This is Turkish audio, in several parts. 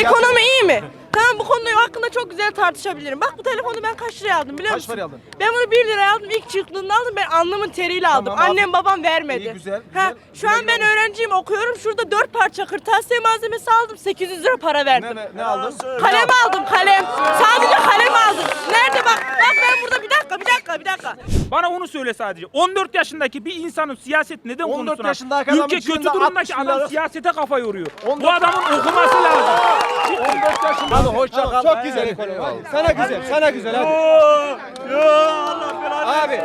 Ekonomi iyi mi? Tamam bu konu hakkında çok güzel tartışabilirim. Bak bu telefonu ben kaç liraya aldım biliyor Kaç musun? paraya aldın? Ben bunu 1 liraya aldım. İlk çıktığında aldım. Ben alnımın teriyle aldım. Tamam, Annem babam vermedi. İyi, güzel, Ha, güzel. şu an Güle ben güle. öğrenciyim okuyorum. Şurada 4 parça kırtasiye malzemesi aldım. 800 lira para verdim. Ne, ne, ne aldın? Kalem aldım kalem. Sadece kalem aldım. Nerede bak? Bak ben burada bir dakika bir dakika bir dakika. Bana onu söyle sadece. 14 yaşındaki bir insanın siyaset neden 14 konusuna? yaşındaki adamın Ülke kötü cebinde 60 durumdaki adam siyasete kafa yoruyor. 14 Bu adamın okuması lazım. 14 yaşında. Hadi hoşça kal. Çok güzel ekonomi. Sana güzel, sana güzel hadi. Abi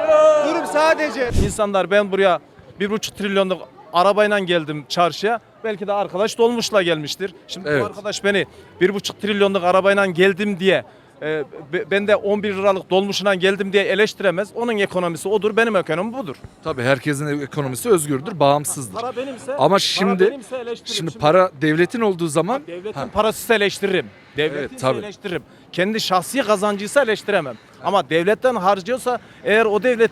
durum sadece. İnsanlar ben buraya bir buçuk trilyonluk arabayla geldim çarşıya. Belki de arkadaş dolmuşla gelmiştir. Şimdi Evet. bu arkadaş beni bir buçuk trilyonluk arabayla geldim diye e, be- ben de 11 liralık dolmuşuna geldim diye eleştiremez. Onun ekonomisi odur, benim ekonomim budur. Tabii herkesin ekonomisi özgürdür, bağımsızdır. Para benimse, Ama para şimdi benimse eleştiririm. şimdi para devletin olduğu zaman Devletin Ha, parasıysa eleştiririm. Devletin Evet, tabii. eleştiririm. Kendi şahsi kazancıysa eleştiremem. Ama devletten harcıyorsa eğer o devlet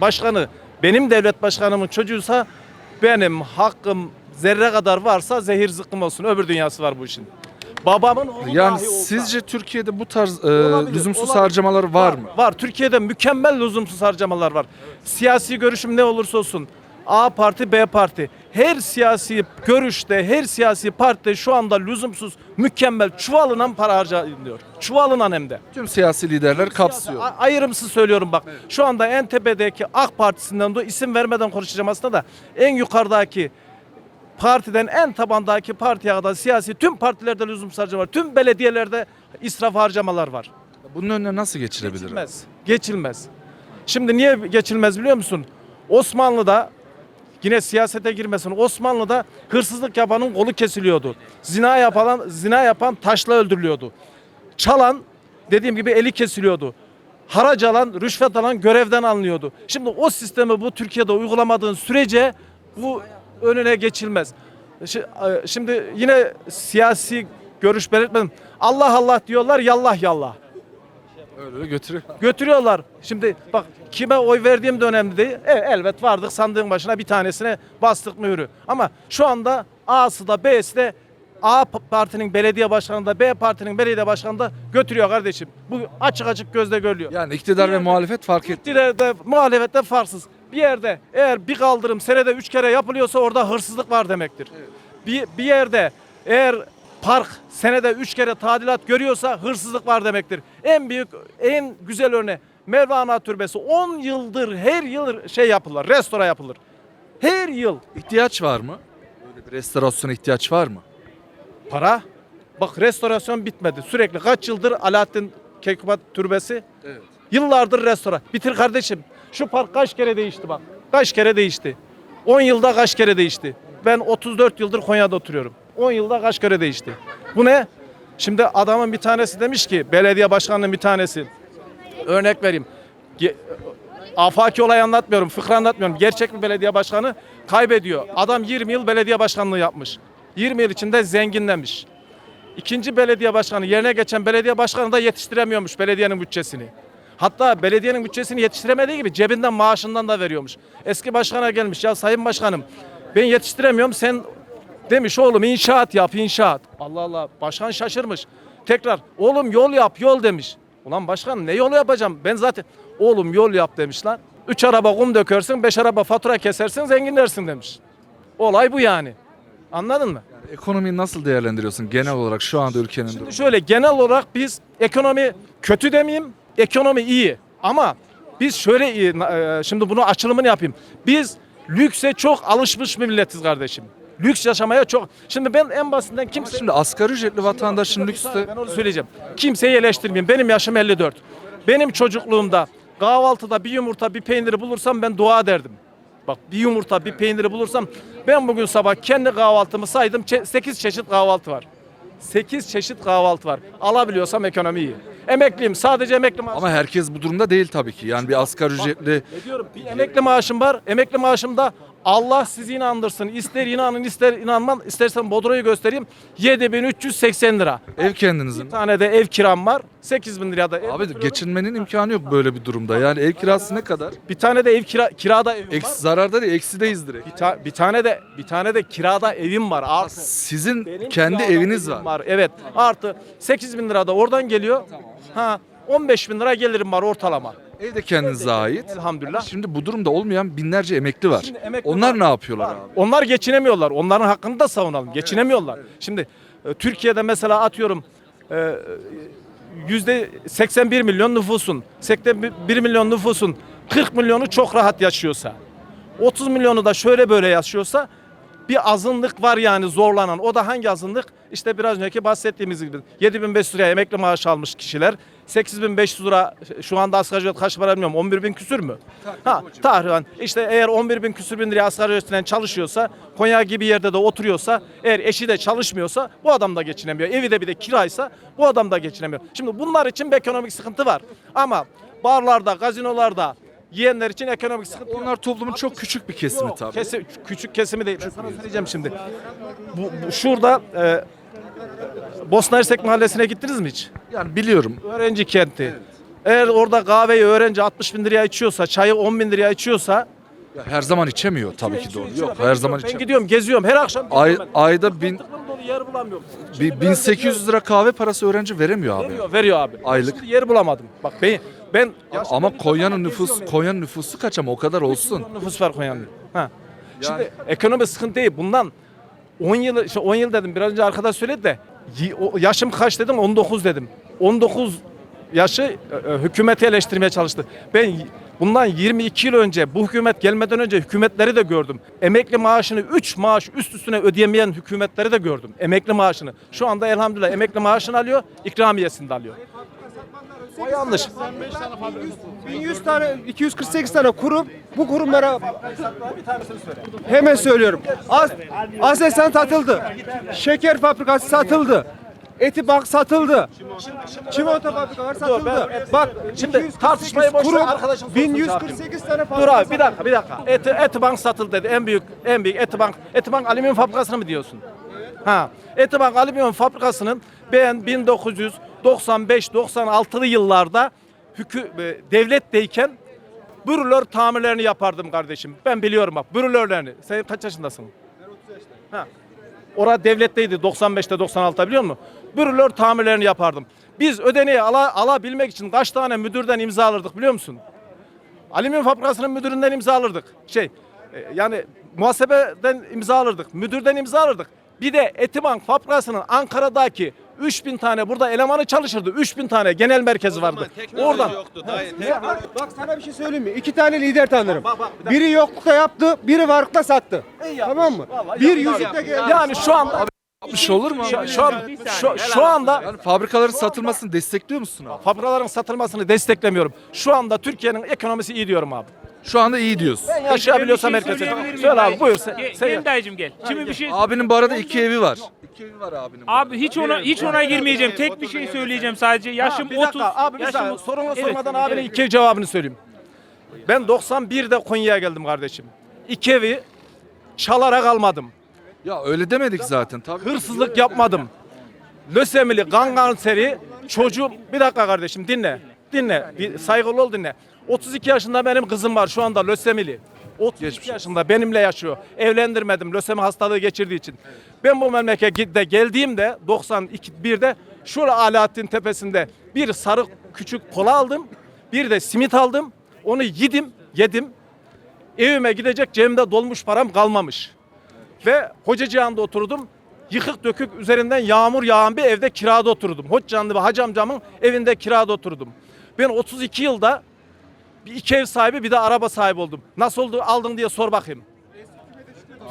başkanı benim devlet başkanımın çocuğuysa benim hakkım zerre kadar varsa zehir zıkkım olsun. Öbür dünyası var bu işin. Babamın oğlu yani dahi olsa- sizce Türkiye'de bu tarz e, Olabilir, lüzumsuz olabilir. harcamalar var mı? Var. Türkiye'de mükemmel lüzumsuz harcamalar var. Siyasi görüşüm ne olursa olsun. A parti, B parti. Her siyasi görüşte, her siyasi partide şu anda lüzumsuz, mükemmel çuvalından para harcanıyor. Çuvalından hem de. Tüm siyasi liderler kapsıyor. A- ayrımsız söylüyorum bak. Şu anda en tepedeki AK Partisi'nden de isim vermeden konuşacağım aslında da en yukarıdaki partiden en tabandaki partiye kadar siyasi tüm partilerde lüzumsuz harcama var. Tüm belediyelerde israf harcamalar var. Bunun önüne nasıl geçilebilir? Geçilmez. Geçilmez. Şimdi niye geçilmez biliyor musun? Osmanlı'da yine siyasete girmesin. Osmanlı'da hırsızlık yapanın kolu kesiliyordu. Zina yapan zina yapan taşla öldürülüyordu. Çalan dediğim gibi eli kesiliyordu. Haraç alan, rüşvet alan görevden alınıyordu. Şimdi o sistemi bu Türkiye'de uygulamadığın sürece bu önüne geçilmez. E, Şimdi yine siyasi görüş belirtmedim. Allah Allah diyorlar, yallah yallah Öyle götürüyor. götürüyorlar. Şimdi bak kime oy verdiğim de önemli değil. E, elbet vardık sandığın başına bir tanesine bastık mührü. Ama şu anda A'sı da B'si de A partinin belediye başkanı da B partinin belediye başkanı da götürüyor kardeşim. Bu açık açık gözle görülüyor. Yani iktidar ve muhalefet fark et. İktidarda muhalefette farksız. Bir yerde eğer bir kaldırım senede üç kere yapılıyorsa orada hırsızlık var demektir. Bir, bir yerde eğer park senede üç kere tadilat görüyorsa hırsızlık var demektir. En büyük, en güzel örneği Mevlana Türbesi 10 yıldır her yıl şey yapılır, restore yapılır. Her yıl İhtiyaç var mı? Böyle bir restorasyona ihtiyaç var mı? para. Bak restorasyon bitmedi. Sürekli kaç yıldır Alaaddin Keykubat Türbesi Evet. Yıllardır restoran. Bitir kardeşim. Şu park kaç kere değişti bak. Kaç kere değişti. 10 yılda kaç kere değişti. Ben 34 yıldır Konya'da oturuyorum. 10 yılda kaç kere değişti. Bu ne? Şimdi adamın bir tanesi demiş ki belediye başkanının bir tanesi. Örnek vereyim. Ge- afaki olay anlatmıyorum, fıkra anlatmıyorum. Gerçek bir belediye başkanı kaybediyor. Adam 20 yıl belediye başkanlığı yapmış. 20 yıl içinde zenginlemiş. İkinci belediye başkanı yerine geçen belediye başkanı da yetiştiremiyormuş belediyenin bütçesini. Hatta belediyenin bütçesini yetiştiremediği gibi cebinden maaşından da veriyormuş. Eski başkana gelmiş ya sayın başkanım ben yetiştiremiyorum sen demiş oğlum inşaat yap inşaat. Allah Allah başkan şaşırmış. Tekrar oğlum yol yap yol demiş. Ulan başkan ne yolu yapacağım ben zaten oğlum yol yap demişler. Üç araba kum dökersin beş araba fatura kesersin zenginlersin demiş. Olay bu yani. Anladın mı? Ekonomiyi nasıl değerlendiriyorsun genel olarak şu anda ülkenin Şimdi durumu? şöyle genel olarak biz ekonomi kötü demeyeyim, ekonomi iyi. Ama biz şöyle iyi, e, şimdi bunu açılımını yapayım. Biz lükse çok alışmış bir milletiz kardeşim. Lüks yaşamaya çok. Şimdi ben en basitinden kimse... Şimdi asgari ücretli vatandaşın lükste Ben onu söyleyeceğim. Kimseyi eleştirmeyeyim. Benim yaşım 54. Benim çocukluğumda kahvaltıda bir yumurta bir peyniri bulursam ben dua ederdim. Bak bir yumurta bir peyniri bulursam ben bugün sabah kendi kahvaltımı saydım 8 çeşit kahvaltı var. 8 çeşit kahvaltı var. Alabiliyorsam ekonomi iyi. Emekliyim. Sadece emekli maaşım. ama herkes bu durumda değil tabii ki. Yani bir asgari ücretli Ne diyorum? Bir emekli maaşım var. Emekli maaşımda Allah sizi inandırsın. İster inanın ister inanmam. İstersen Bodro'yu göstereyim. 7380 lira. Ev kendinizin. Bir tane de ev kiram var. 8000 liraya da ev Abi geçinmenin imkanı yok böyle bir durumda. Yani ev kirası ne kadar? Bir tane de ev kira, kirada evim Eksi var. zararda değil, eksideyiz direkt. Bir, ta- bir tane de bir tane de kirada evim var. Artı Sizin benim kendi kirada eviniz evim var. Evet. Artı 8000 bin lira da oradan geliyor. Ha 15 bin lira gelirim var ortalama. Ev de kendinize ait. Elhamdülillah. Şimdi bu durumda olmayan binlerce emekli var. Şimdi emekli Onlar var. ne yapıyorlar abi? Onlar geçinemiyorlar. Onların hakkını da savunalım. Geçinemiyorlar. Şimdi e, Türkiye'de mesela atıyorum e, yüzde 81 milyon nüfusun, 81 milyon nüfusun 40 milyonu çok rahat yaşıyorsa, 30 milyonu da şöyle böyle yaşıyorsa bir azınlık var yani zorlanan. O da hangi azınlık? İşte biraz önceki bahsettiğimiz gibi 7500 liraya emekli maaş almış kişiler. 8500 lira şu anda asgari ücret kaç para bilmiyorum 11 bin küsür mü? Ha tahriban işte eğer 11 bin küsür bin liraya asgari ücretle çalışıyorsa Konya gibi yerde de oturuyorsa eğer eşi de çalışmıyorsa bu adam da geçinemiyor. Evi de bir de kiraysa bu adam da geçinemiyor. Şimdi bunlar için bir ekonomik sıkıntı var. Ama barlarda, gazinolarda yiyenler için ekonomik sıkıntı yok. Onlar toplumun çok küçük bir kesimi tabii. kesi- küçük kesimi değil. Ben sana söyleyeceğim şimdi. Bu, bu- şurada e, Bosna Hersek Mahallesi'ne gittiniz mi hiç? Yani biliyorum. Öğrenci kenti. Eğer orada kahveyi öğrenci 60 bin liraya içiyorsa, çayı 10 bin liraya içiyorsa Ya her zaman içemiyor tabii ki doğru. Yok her zaman Ben içemiyor. gidiyorum, geziyorum. Her akşam Ay, geziyorum ben. ayda bin, Tıklım dolu yer bulamıyorum. bi- Şimdi biraz 1800 lira kahve parası öğrenci veremiyor abi. Veriyor, veriyor abi. Aylık. Şimdi yer bulamadım. Bak ben ben Ama Konya'nın nüfus Konya'nın nüfusu kaç ama o kadar olsun. nüfus var Konya'nın. Ha. Şimdi ekonomi sıkıntı değil. Bundan 10 yıl işte 10 yıl dedim. Biraz önce arkadaş söyledi de y- o- yaşım kaç dedim? 19 dedim. 19 yaşı e, e, hükümeti eleştirmeye çalıştı. Ben y- bundan 22 yıl önce bu hükümet gelmeden önce hükümetleri de gördüm. Emekli maaşını 3 maaş üst üstüne ödeyemeyen hükümetleri de gördüm. Emekli maaşını. Şu anda elhamdülillah emekli maaşını alıyor, ikramiyesini de alıyor. O yanlış. 1100 tane 248 tane kurum bu kurumlara hemen söylüyorum. Az Aselsan satıldı. Şeker fabrikası satıldı. Etibank satıldı. Çimento fabrikaları satıldı. ben- Bak Şimdi 248 tartışmayı boş ver, arkadaşım sorsun 1148 tane Dur fabrika abi bir dakika bir dakika. Eti, Etibank satıldı dedi. En büyük en büyük Etibank. Etibank alüminyum fabrikasını mı diyorsun? Ha. Etibank alüminyum fabrikasının ben 1995-96'lı yıllarda hükü, e, devletteyken brülör tamirlerini yapardım kardeşim. Ben biliyorum bak brülörlerini. Sen kaç yaşındasın? Ha. Orada devletteydi 95'te 96'da biliyor musun? Brülör tamirlerini yapardım. Biz ödeneği ala, alabilmek için kaç tane müdürden imza alırdık biliyor musun? Alüminyum fabrikasının müdüründen imza alırdık. Şey e, yani muhasebeden imza alırdık. Müdürden imza alırdık. Bir de Etibank fabrikasının Ankara'daki 3000 tane burada elemanı çalışırdı. 3000 tane genel merkezi vardı. Oradan Bak sana bir şey söyleyeyim mi? İki tane lider tanırım. Bak, bak, bir. Biri yoklukta yaptı, biri varlıkta sattı. Tamam mı? Vallahi Bir yüzükte geldi. yani şu anda Bir şey olur mu? şu, abi? şu, an, şu, şu anda Yani fabrikaların satılmasını destekliyor musun abi? fabrikaların satılmasını desteklemiyorum. Şu anda Türkiye'nin ekonomisi iyi diyorum abi. Şu anda iyi diyorsun. Ben yaşayabiliyorsam şey herkese. Söyle abi buyur. Sen, Ge- sen gel dayıcım gel. Şimdi bir şey Abinin bu arada iki evi var. İki evi var abinin. Abi hiç ona hiç ona girmeyeceğim. Tek bir şey söyleyeceğim sadece. Yaşım Ha, bir dakika, 30. Abi bir yaşım saniye. otuz. Sorunu Evet, sormadan abinin evet. iki ev cevabını söyleyeyim. Ben 91'de Konya'ya geldim kardeşim. İki evi çalarak almadım. Ya öyle demedik zaten tabii. Hırsızlık yapmadım. Lösemili, kan kanseri, çocuğum... Bir dakika kardeşim dinle. Dinle. Bir saygılı ol dinle. 32 yaşında benim kızım var şu anda lösemili. 32 yaşında benimle yaşıyor. Evlendirmedim lösemi hastalığı geçirdiği için. Ben bu memlekete geldiğimde 91'de şurada Alaaddin Tepesi'nde bir sarı küçük kola aldım. Bir de simit aldım. Onu yedim, yedim. Evime gidecek cebimde dolmuş param kalmamış. Ve Hocacıhan'da oturdum. Yıkık dökük üzerinden yağmur yağan bir evde kirada oturdum. Hoccanlı ve hacı amcamın evinde kirada oturdum. Ben 32 yılda bir iki ev sahibi bir de araba sahibi oldum. Nasıl oldu aldın diye sor bakayım.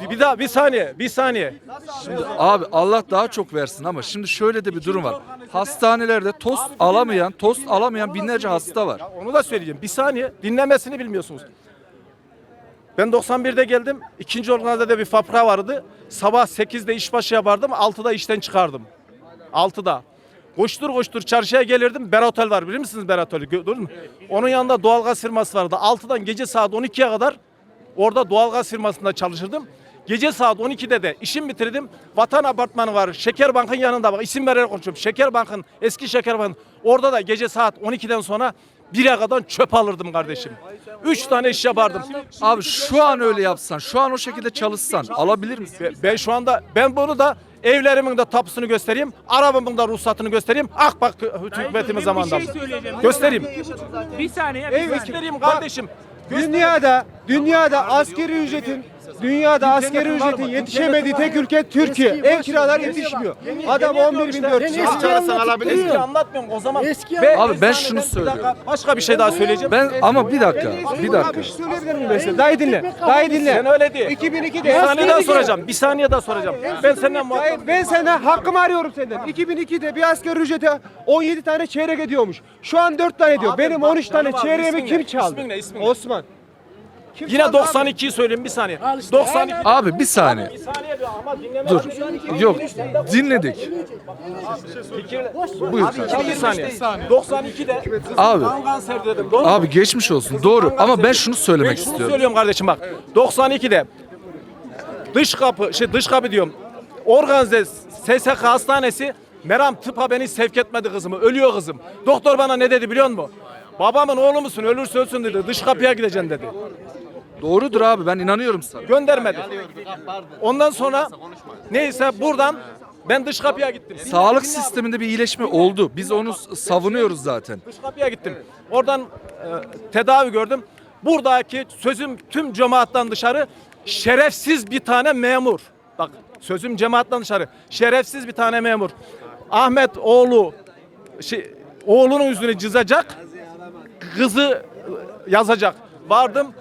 Bir, bir daha bir saniye bir saniye. Abi Allah daha çok versin ama şimdi şöyle de bir durum var. Hastanelerde tost alamayan, tost alamayan binlerce hasta var. Ya onu da söyleyeceğim. Bir saniye dinlemesini bilmiyorsunuz. Ben 91'de geldim. İkinci organizada bir fabrika vardı. Sabah 8'de işbaşı yapardım. 6'da işten çıkardım. 6'da. Koştur koştur çarşıya gelirdim. Beratel var bilir misiniz Beratel'i? Gördünüz mü? Onun yanında doğalgaz firması vardı. 6'dan gece saat 12'ye kadar Orada doğalgaz firmasında çalışırdım. Gece saat 12'de de işimi bitirdim. Vatan Apartmanı var. Şekerbank'ın yanında bak isim vererek konuşuyorum. Şekerbank'ın eski Şekerbank'ın orada da gece saat 12'den sonra 1'e kadar çöp alırdım kardeşim. 3 tane iş yapardım. Abi şu an öyle yapsan, şu an o şekilde çalışsan alabilir misin? Ben şu anda ben bunu da evlerimin de tapusunu göstereyim. Arabamın da ruhsatını göstereyim. Akbak hükümetimin Ben zamanında. Bir şey söyleyeceğim. Göstereyim. Bir saniye. Bir saniye. Göstereyim kardeşim. Dünyada, dünyada askeri ücretin Dünyada askeri ücretin yetişemediği tek ülke Türkiye. Ev kiralar yetişmiyor. Adam 11.400. Eski alabilir. Eski anlatmıyorum o zaman. Eski Ve- Abi ben Bir şunu söylüyorum. Başka bir şey daha söyleyeceğim. Ben ama bir dakika, bir Bir dakika. şey söyleyebilir miyim mesela? Dayı dinle. Dayı dinle. Sen öyle değil. 2002'de Bir saniye daha soracağım. Bir saniye daha soracağım. Ben senden muhatap. Ben senden hakkımı arıyorum senden. 2002'de bir asgari ücrete 17 tane çeyrek ediyormuş. Şu an 4 tane ediyor. Abi Benim bak, 13 tane çeyreğimi kim çaldı? İsmin ne, ismin ne? Osman. Kim Yine çaldı abi? 92'yi söyleyeyim bir saniye. 92. Abi bir saniye. Bir saniye bir ama dinleme. Dur. Yok. Dinledik. Buyur. Abi bir saniye. 92'de Abi. kan kanser dedim. Doğru mu? Abi geçmiş olsun. Doğru. Ama ben şunu Ben söylemek şunu istiyorum. söylüyorum kardeşim bak. 92'de dış kapı şey dış kapı diyorum. Organize SSK hastanesi Meram tıpa beni sevk etmedi kızımı. Ölüyor kızım. Doktor bana ne dedi biliyor musun? Babamın oğlu musun? Ölürse ölsün dedi. Dış kapıya gideceksin dedi. Doğrudur abi ben inanıyorum sana. Göndermedi. Ondan sonra neyse buradan ben dış kapıya gittim. Sağlık sisteminde bir iyileşme oldu. Biz onu savunuyoruz zaten. Dış kapıya gittim. Oradan e, tedavi gördüm. Buradaki sözüm tüm cemaatten dışarı şerefsiz bir tane memur. Bak sözüm cemaatten dışarı. Şerefsiz bir tane memur. Ahmet oğlu şey, oğlunun yüzünü çizecek. Kızı e, yazacak. Vardım.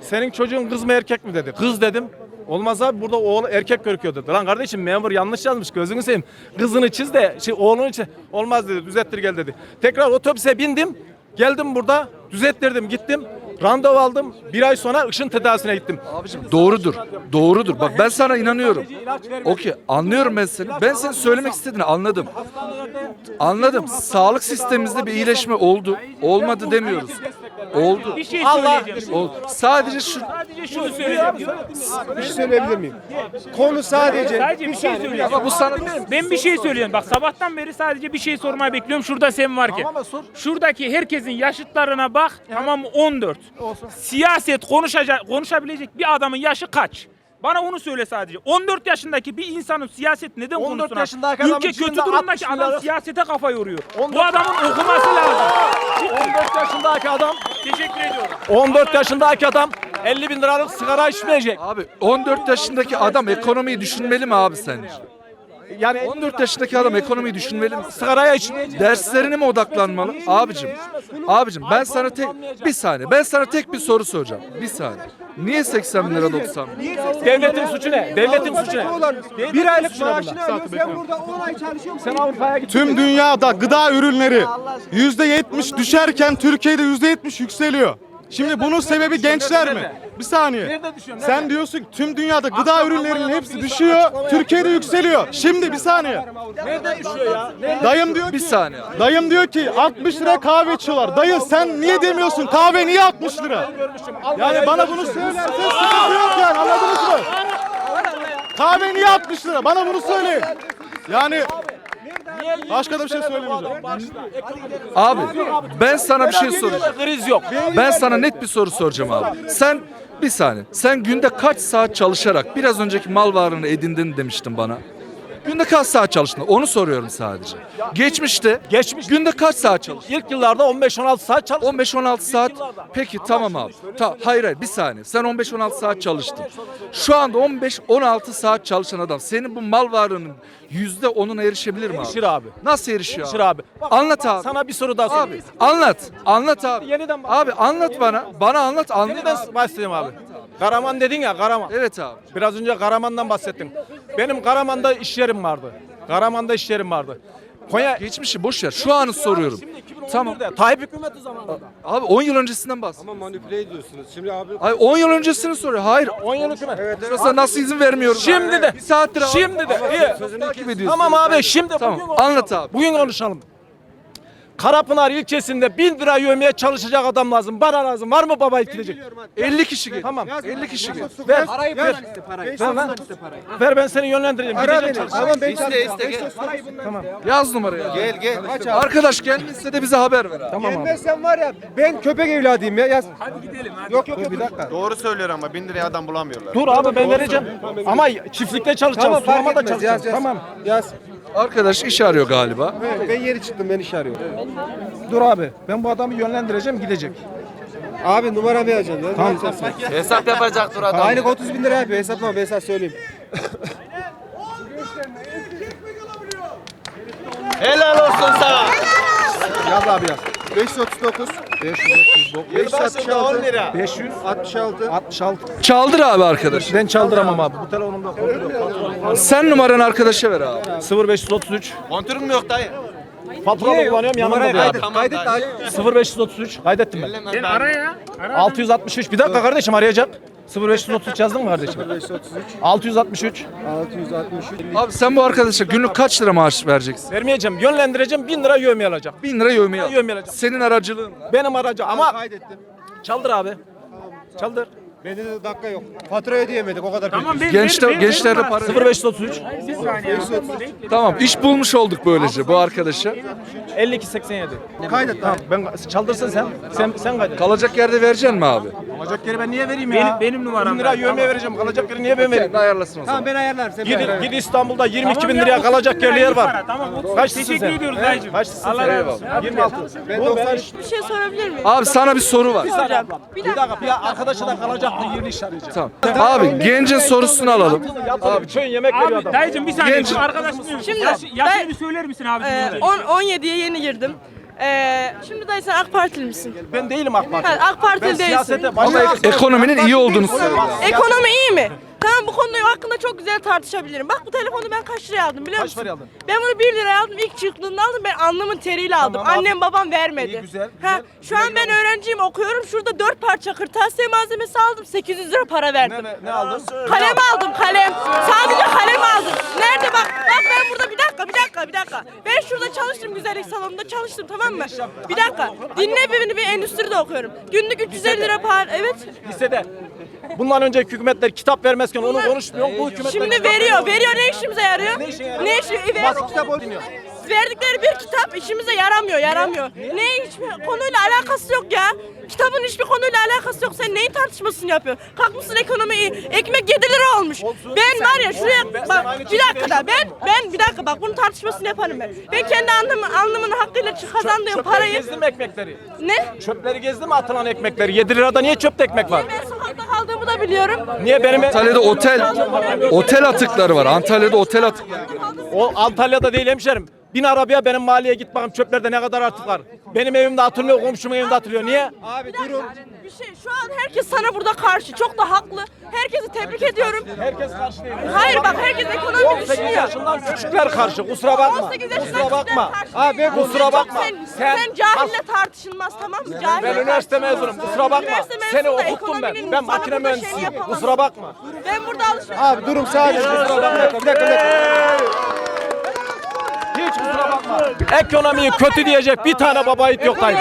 Senin çocuğun kız mı erkek mi dedi. Kız dedim. Olmaz abi burada oğlu erkek görüküyor dedi. Lan kardeşim memur yanlış yazmış gözünü seveyim. Kızını çiz de şey oğlunu çiz. Olmaz dedi düzelttir gel dedi. Tekrar otobüse bindim. Geldim burada düzelttirdim gittim. Randevu aldım. Bir ay sonra ışın tedavisine gittim. Abicim doğrudur. Doğrudur. Bak ben sana inanıyorum. Okey anlıyorum ben seni. Ben senin söylemek istediğini anladım. Anladım. Sağlık sistemimizde bir iyileşme oldu. Olmadı demiyoruz. Oldu. Bir şey Allah- söyleyeceğim. Oldu. Sadece şu Sadece şunu söyleyeceğim. Bir şey söyleyebilir miyim? Konu sadece Sadece bir şey söyleyeceğim. ama bu sana Ben bir şey söylüyorum. Bak sabahtan beri sadece bir şey sormayı bekliyorum. Şurada sen varken. Tamam, sor. Şuradaki herkesin yaşıtlarına bak. Tamam mı? 14. Siyaset konuşacak, konuşabilecek bir adamın yaşı kaç? Bana onu söyle sadece. 14 yaşındaki bir insanın siyaset neden 14 konuşsun? yaşındaki adamın Ülke kötü durumdaki 60 adam milyar- siyasete kafa yoruyor. 14 Bu adamın okuması lazım. 14 yaşındaki adam Teşekkür ediyorum. 14 yaşındaki adam 50 bin liralık sigara içmeyecek. Abi 14 yaşındaki adam ekonomiyi düşünmeli mi abi sence? Yani 14 yaşındaki adam ekonomiyi düşünmeli mi? sigaraya içmeyecek. Derslerine mi odaklanmalı? Abicim, abicim ben sana tek bir saniye. Ben sana tek bir soru soracağım. Bir saniye. Niye 80 bin lira 90 bin? Devletin suçu ne? Devletin suçu ne? bir aylık maaşını alıyor. Sen burada 10 ay çalışıyorsun. Sen Avrupa'ya git. Tüm dünyada gıda ürünleri %70 düşerken Türkiye'de %70 yükseliyor. Şimdi bunun sebebi gençler mi? Bir saniye. Nerede düşüyor, Sen nerede? diyorsun ki tüm dünyada gıda ürünlerinin hepsi düşüyor. Türkiye'de yükseliyor. Şimdi bir saniye. Nerede düşüyor ya? Nerede? Dayım diyor Bir ki saniye. Dayım diyor ki 60 lira kahve içiyorlar. Dayı sen niye demiyorsun kahve niye 60 lira? Yani bana bunu söylersen sıkıntı yok yani anladınız mı? Kahve niye 60 lira? Bana bunu söyleyin. Yani başka da bir şey söylemeyeceğim. Abi ben sana bir şey soracağım. Kriz yok. Ben sana net bir soru soracağım abi. Sen bir saniye. Sen günde kaç saat çalışarak biraz önceki mal varlığını edindin demiştin bana. Günde kaç saat çalıştın? Onu soruyorum sadece. Geçmişte Geçmiş. günde kaç saat çalıştın? İlk yıllarda 15-16 saat çalıştım. 15-16 saat. Peki tamam abi. Ta, hayır hayır bir saniye. Sen 15-16 saat çalıştın. Şu anda 15-16 saat çalışan adam senin bu mal varlığının yüzde onuna erişebilir mi Erişir abi? abi. Nasıl erişiyor Erişir abi. Bak, Anlat abi. Sana bir soru daha Abi sorayım. anlat. Anlat abi. Yeniden bak. Abi anlat bana. Bana anlat. Anlat. Yeniden bahsedeyim abi. Karaman dedin ya Karaman. Evet abi. Biraz önce Karaman'dan bahsettim. Benim Karaman'da iş yerim vardı. Karaman'da iş yerim vardı. Konya Geçmişi boş ver. Şu anı soruyorum. Tamam. Tayyip hükümeti zamanında. Abi 10 yıl öncesinden bahset. Ama manipüle ediyorsunuz. Şimdi abi Ay 10 yıl öncesini soruyor. Hayır. 10 yıl hükümet. Mesela nasıl izin vermiyorum? Şimdi de. Bir saattir Şimdi de. İyi. takip ediyorsun. Tamam abi şimdi Tamam, bugün konuşalım. anlat abi. Bugün konuşalım. Karapınar ilçesinde 1000 lira yövmeye çalışacak adam lazım. Bana lazım. Var mı baba etkileyecek? 50 kişi gel. Tamam. 50 kişi gel. Ver. Parayı ver. Ver lan. Ver ben seni yönlendireyim. Ara beni. Tamam ben çalışacağım. Tamam. Yaz numarayı. Gel gel. Arkadaş gelmişse de bize haber ver abi. Tamam abi. Gelmezsen var ya ben köpek evladıyım ya. Yaz. Hadi gidelim hadi. Yok yok. Bir dakika. Doğru söylüyor ama bin liraya adam bulamıyorlar. Dur abi ben vereceğim. Ama çiftlikte çalışacağım. Tamam Sulamada çalışacağım. yaz. Tamam. Yaz. Arkadaş iş arıyor galiba. Evet, ben yeri çıktım ben iş arıyorum. Dur abi. Ben bu adamı yönlendireceğim gidecek. Abi numara vereceğim. Ya. Tamam. Hesap yapacaktır adam. Aylık 30 bin lira yapıyor. Hesaplama ben sana söyleyeyim. Helal olsun sana. Yaz abi yaz. 539 Yılbaşında 10 lira. 500 66 66. Çaldır abi arkadaş. Ben çaldıramam abi. Bu telefonumda kontrol yok. Sen numaranı arkadaşa ver abi. 0533. Kontürün mü yok dayı? Fatura kullanıyorum yanımda diyor kaydet. Tamam, Kaydet dayı. abi. 0533. Kaydettim ben. Sen ara ya. Ara. 663. Bir dakika kardeşim arayacak. 0533 yazdın mı kardeşim? 533 663. 663 Abi sen bu arkadaşa günlük kaç lira maaş vereceksin? Vermeyeceğim. Yönlendireceğim. 1000 lira yövmeye alacak. 1000 lira yövmeye al. Yövmeye alacak. Senin aracılığınla. Benim aracı ama kaydettim. çaldır abi. Çaldır. Bende de dakika yok. Fatura ödeyemedik o kadar. Tamam ver, Gençler, ver, ver, gençlerde para. 0533 Bir saniye. Tamam iş bulmuş olduk böylece bu arkadaşa. 5287. Kaydet Tamam ben çaldırsın sen. Sen sen kaydet. Kalacak yerde vereceksin mi abi? Kalacak yeri ben niye vereyim Benim- ya? benim numaram 1000 lira yövmeye vereceğim. Kalacak yeri niye ben vereyim? Kendi ayarlasın o zaman. Tamam ben ayarlarım. Sen Gid, ayarla. gid İstanbul'da 22 Tamam bin ya, liraya 30 kalacak yerli yer var. Tamam. Kaçlısın Teşekkür sen? ediyoruz dayıcım. Kaçlısın Allah sen? razı olsun. 26. Ben Bu 90 Bir şey sorabilir miyim? Abi sana bir soru var. Bir dakika bir arkadaşı da iş arayacak. Tamam. Abi gencin sorusunu alalım. Abi köyün yemek veriyor Abi adam. dayıcım bir saniye. Genç- Şu arkadaşım diyor. Şimdi Yaş, yaşını ben- bir söyler misin abi? Ee, 10 17'ye yeni girdim. Ee, şimdi dayı sen AK Partili misin? Ben değilim AK Parti. Ha, AK Partili Ben değilsin. siyasete başka Ekonominin iyi olduğunu söylüyor. Ekonomi iyi mi? Tamam bu konu hakkında çok güzel tartışabilirim. Bak bu telefonu ben kaç liraya aldım biliyor Kaç musun? paraya aldın? Ben bunu 1 liraya aldım. İlk çıktığında aldım. Ben alnımın teriyle aldım. Tamam. Annem babam vermedi. İyi, güzel, Ha, güzel. şu an ben öğrenciyim okuyorum. Şurada 4 parça kırtasiye malzemesi aldım. 800 lira para verdim. Ne, ne, ne aldın? Kalem aldım kalem. Sadece kalem aldım. Nerede bak? Bak ben burada bir dakika bir dakika bir dakika. Ben şurada çalıştım güzellik salonunda çalıştım tamam mı? Bir dakika. Dinle beni bir endüstride okuyorum. Günlük 350 lira para. Evet. Lisede. Bundan önceki hükümetler kitap vermezken onu konuşmuyor. Bu hükümetler Şimdi kitap veriyor. Veriyor ne işimize yarıyor? Ne işe yarıyor? Ne? Ver, kitap dinliyor. verdikleri bir kitap işimize yaramıyor, yaramıyor. Ne hiçbir konuyla alakası yok ya. Kitabın hiçbir konuyla alakası yok. Sen neyin tartışmasını yapıyorsun? Kalkmışsın ekonomiyi. Ekmek 7 lira olmuş. Olsun. Ben var ya şuraya bak bir dakika da ben ben bir dakika bak bunun tartışmasını yaparım ben. Ben kendi alnımın alnımın hakkıyla kazandığım Çöpleri parayı gezdi mi ekmekleri? ne? Çöpleri gezdi mi atılan ekmekleri? 7 lirada niye çöpte ekmek var? Ben sokakta kaldığımı da biliyorum. Niye benim Antalya'da otel otel atıkları var. Antalya'da otel atıkları. o Antalya'da değil hemşerim. Bin arabaya benim mahalleye git bakayım çöplerde ne kadar artık var. Benim evimde atılıyor, komşumun evinde atılıyor. Niye? Abi durun. Bir şey şu an herkes sana burada karşı. Çok da haklı. Herkesi tebrik ediyorum. Herkes karşı değil. Hayır bak herkes ekonomi 18 düşünüyor. yaşından küçükler karşı. Kusura bakma. 18 yaşından Kusura bakma. küçükler Abi karşı. kusura Sen bakma. Sen, Sen- sen cahille tartışılmaz tamam mı? Cahille Ben üniversite tartışılmaz. mezunum. Kusura bakma. Üniversite Seni mezunu da okuttum ben. ekonominin Ben sana makine burada mühendisiyim. yapamaz. Kusura bakma. Ben burada alışveriş Abi durum sadece. Bir dakika bir dakika bir dakika. Ekonomiyi kötü diyecek bir tane baba yiğit yok dayı.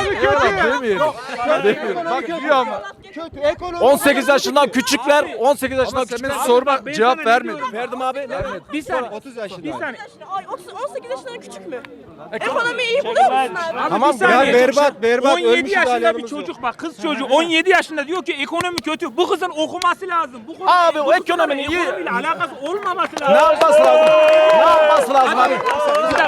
Demiyorum. Bak diyor ama. Kötü ekonomi. 18 yaşından küçükler, 18 yaşından küçükler. sorma ben cevap sana ne diyorum? Verdim abi. Ne? Bir saniye. 30 yaşında. Bir saniye. Ay 30 18 yaşından küçük mü? Ekonomi iyi buluyor musun abi? Tamam, bir saniye. ya berbat, berbat, 17 ölmüş yaşında bir çocuk bak kız çocuğu 17 yaşında diyor ki ekonomi kötü. Bu kızın okuması lazım. Bu kızın, Abi, o bu kızın ekonominin iyi- ekonomiyle alakası olmaması Ne lazım. yapması lazım? Ne yapması lazım abi?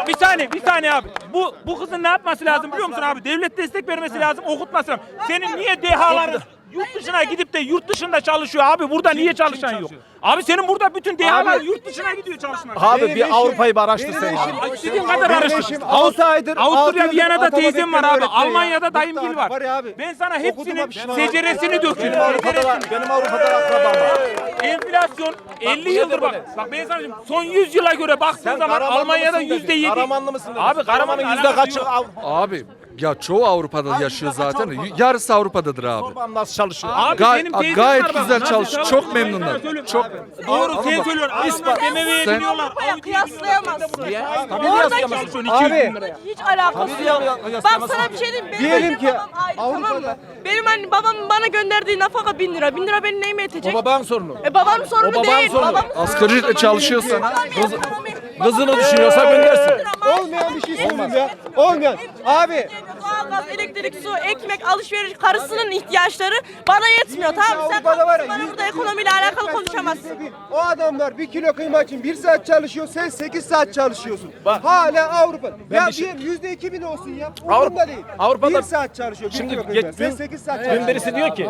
Bir saniye, bir saniye abi. Bu bu kızın ne yapması lazım biliyor musun abi? Devlet destek vermesi lazım, okutması lazım. Senin niye dehaların yurt dışına gidip de yurt dışında çalışıyor abi? Burada niye çalışan yok? Abi senin burada bütün dehalar Abi- yurt dışına gidiyor çalışmak. Abi bir Avrupa'yı bir araştır sen. İstediğin kadar araştır. eşim altı aydır- altı Avusturya Viyana'da atama teyzem var bekliyor abi. öğretmen ya. Almanya'da dayımgil Bıktı var. artık, var ya abi. Ben sana Okudum hepsini abi, pişman oldum. seceresini döküyorum. Benim Avrupa'da, Seceresini. benim Avrupa'da akrabam var. Enflasyon 50 bu yıldır bak. Bak ben sana son 100 yıla göre baktığın zaman Karamanlı Almanya'da mısın yüzde yedi. Karamanlı mısın? Abi Karaman'ın Karaman'ın yüzde alakası kaçı? yok. Abi Ya çoğu Avrupa'da yaşıyor zaten. Yarısı Avrupa'dadır abi. Babam nasıl çalışıyor? Abi Gay- benim teyzem gayet var bak, güzel nasıl çalışıyor. çalışıyor Çok memnunlar. söylüyorum. Çok Doğru sen söylüyorsun. İspat- BMW'ye Sen- biniyorlar. Biniyorlar. kıyaslayamazsın ya. Tabii Oradaki kıyaslayamazsın. 200 bin liraya. hiç alakası yok. Bak sana bir şey diyeyim. Benim Diyelim annem ki babam ayrı tamam mı? Avrupa'da- Benim annem babam bana gönderdiği nafaka 1000 lira. 1000 lira benim neyime yetecek? O babanın sorunu. E babamın sorunu babanın değil. sorunu. Babamın Asgari ücretle çalışıyorsan Kız- kızını düşünüyorsa göndersin. Olmayan bir şey söyleyeyim ya. Olmayan. Abi Doğalgaz, elektrik, su, ekmek, alışveriş, karısının ihtiyaçları bana yetmiyor tamam mı? Sen Avrupa'da var ya, bana burada ekonomiyle alakalı konuşamazsın. O adamlar bir kilo kıyma için bir saat çalışıyor, sen 8 saat çalışıyorsun. Hala Avrupa. ya bir şey- bir yüzde iki bin olsun ya. Avrupa- Avrupa değil. Avrupa'da- bir saat çalışıyor, bir Şimdi kilo kıyma. geç- Sen dün- 8 saat Dün çalışıyorsun. birisi diyor ki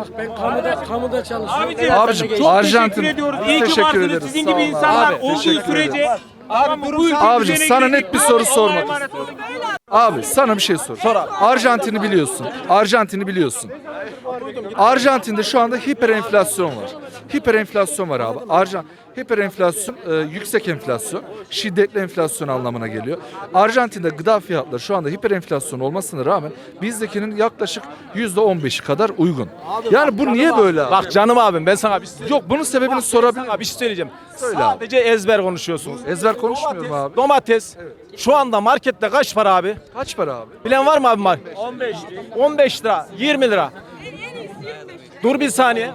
Abicim, Abicim, çok Arjantin. teşekkür ediyoruz. İyi ki teşekkür varsınız. ederiz. Sizin gibi insanlar olduğu sürece. Abi durum bu ülke Abicim, sana net bir soru sormak olun. Abi sana bir şey sor. Sor abi. Arjantin'i biliyorsun. Arjantin'i biliyorsun. Arjantin'de şu anda hiper enflasyon var. Hiper enflasyon var abi. Arjan hiper enflasyon e, yüksek enflasyon, şiddetli enflasyon anlamına geliyor. Arjantin'de gıda fiyatları şu anda hiper enflasyon olmasına rağmen bizdekinin yaklaşık %15'i kadar uygun. Yani bu niye böyle? abi? bak canım abim ben sana bir şey Yok bunun sebebini sorabilir Sana bir şey söyleyeceğim. Söyle abi. Sadece ezber konuşuyorsunuz. Ezber konuşmuyorum abi. Domates şu anda markette kaç para abi? Kaç para abi? Bilen var mı abi market? 15 15 lira, 20 lira. Dur bir saniye.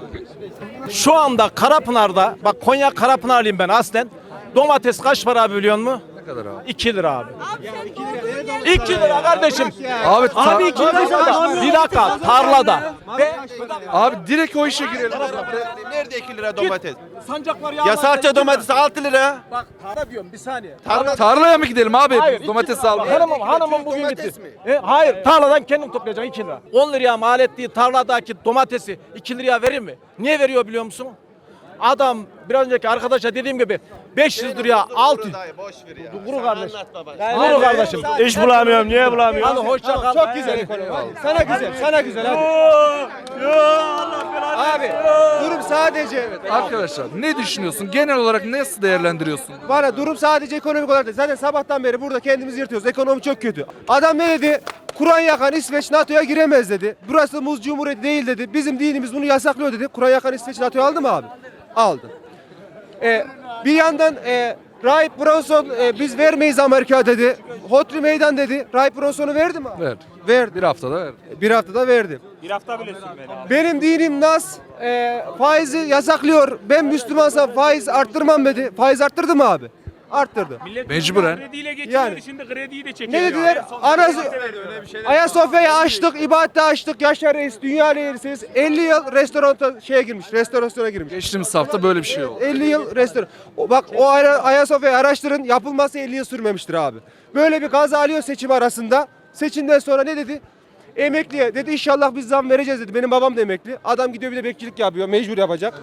Şu anda Karapınar'da, bak Konya Karapınarlıyım ben aslen. Domates kaç para biliyor musun? Kadar abi? 2 lira abi. Abi sen doğduğun yerde 2 lira kardeşim. Abi, ta- Abi 2 lira. Bir dakika tarlada. Ve abi direkt o işe girelim. Nerede 2 lira domates? sancaklar Ya salça domates 6 lira. Bak tarla diyorum bir saniye. Tarlaya mı gidelim abi? Hayır, iki Domates lira. almaya. Hanımım, hanımım bugün gitti. E, hayır, tarladan kendim toplayacağım 2 lira. 10 liraya mal ettiği tarladaki domatesi 2 liraya verir mi? Niye veriyor biliyor musun? Adam biraz önceki arkadaşa dediğim gibi 500 liraya 6 Dayı boş ver ya. Kuru kardeşim. Anlat baba. Kuru kardeşim. İş bulamıyorum. Niye bulamıyorum? Hadi hoşça kal. Çok güzel ekonomi. Sana güzel, sana güzel hadi. Abi durum sadece Arkadaşlar ne düşünüyorsun? Genel olarak nasıl değerlendiriyorsun? Bana durum sadece ekonomik olarak değil. Zaten sabahtan beri burada kendimizi yırtıyoruz. Ekonomi çok kötü. Adam ne dedi? Kur'an yakan İsveç NATO'ya giremez dedi. Burası muz cumhuriyeti değil dedi. Bizim dinimiz bunu yasaklıyor dedi. Kur'an yakan İsveç NATO'ya aldı mı abi? Aldı. E, bir yandan e, Rahip Bronson e, biz vermeyiz Amerika dedi. Hotri meydan dedi. Rahip Bronson'u verdi mi? Verdi. Verdi. Bir haftada verdi. Bir haftada verdi. Bir hafta bile sürmedi abi. Benim dinim nas e, faizi yasaklıyor. Ben Müslümansam faiz arttırmam dedi. Faiz arttırdı mı abi? Arttırdı. Millet Mecburen. Krediyle geçiyor. Yani. Şimdi krediyi de çekiyor. Ne dediler? Anası Ayasofya'yı açtık, ibadete açtık. Yaşar Reis, dünya reisiyiz. 50 yıl restoranta şeye girmiş, restorasyona girmiş. Geçtiğimiz hafta böyle bir şey oldu. 50 yıl restoran. O, bak o Ay- Ayasofya'yı araştırın. Yapılması 50 yıl sürmemiştir abi. Böyle bir kaza alıyor seçim arasında. Seçimden sonra ne dedi? Emekliye dedi inşallah biz zam vereceğiz dedi. Benim babam da emekli. Adam gidiyor bir de bekçilik yapıyor. Mecbur yapacak.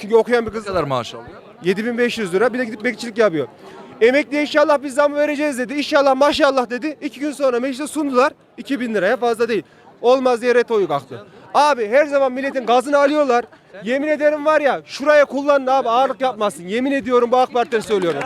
Çünkü okuyan bir kız Ne kadar maaş alıyor? 7500 lira bir de gidip bekçilik yapıyor. Emekliye inşallah biz zam vereceğiz dedi. İnşallah maşallah dedi. İki gün sonra meclise sundular. 2000 liraya fazla değil. Olmaz diye retoyu kalktı. Abi her zaman milletin gazını alıyorlar. Yemin ederim var ya şuraya kullanın abi ağırlık yapmasın. Yemin ediyorum bu AK Parti'leri söylüyorum.